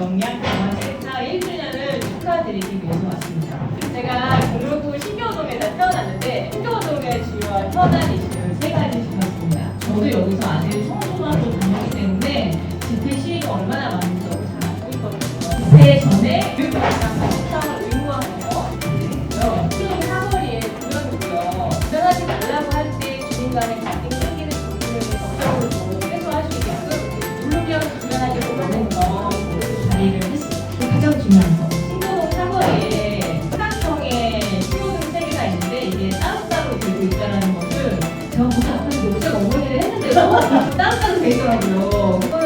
명량 강화 실사 1주년을 축하드리기 위해서 왔습니다. 제가 공로구 신교동에서 태어났는데 신교동의 주요한 현안 이슈를 세 가지 주셨습니다. 저도 여기서 아직 청소년으로 다녔기 때문에 집회 시위가 얼마나 많은지 너무 잘 알고 있거든요. 집회 전에 교육부장 식상을 의무화하며 지금 사거리에 불연구요 불연하지 말라고 할 때 주민간의 갈등이 생기는 부분을 적극적으로 제가 보통 요새 업무를 했는데도 다운받도 되더라고요.